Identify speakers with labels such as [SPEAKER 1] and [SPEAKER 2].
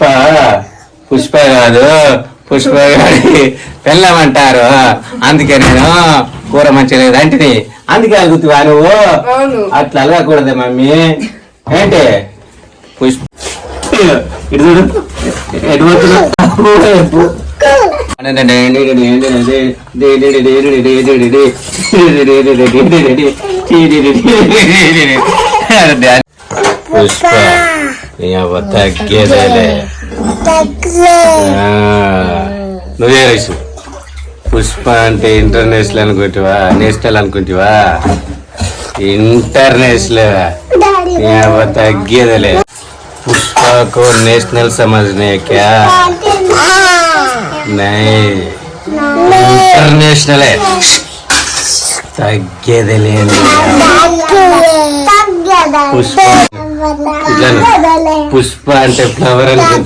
[SPEAKER 1] పుష్ప పుష్ప కాదు పుష్ప గారి పెళ్ళమంటారు. అందుకే నేను కూర మంచిగా లేదు అంటే అందుకే అడుగుతువా నువ్వు? అట్లా అలగకూడదు మమ్మీ. ఏంటి? పుష్ప ఇటు చూడు. ఎటు పోతున్నావు? పుష్ప. తగ్గేదేలే నువ్వే రైసు పుష్ప అంటే ఇంటర్నేషనల్ అనుకుంటావా నేషనల్ అనుకుంటావా ఇంటర్నేషనల్ తగ్గేదేలే పుష్పకు నేషనల్ సమజనే క్యా ఇంటర్నేషనలే తగ్గేదలే పుష్ప పుష్ప అంటే ఫ్లవర్ అనుకుంటా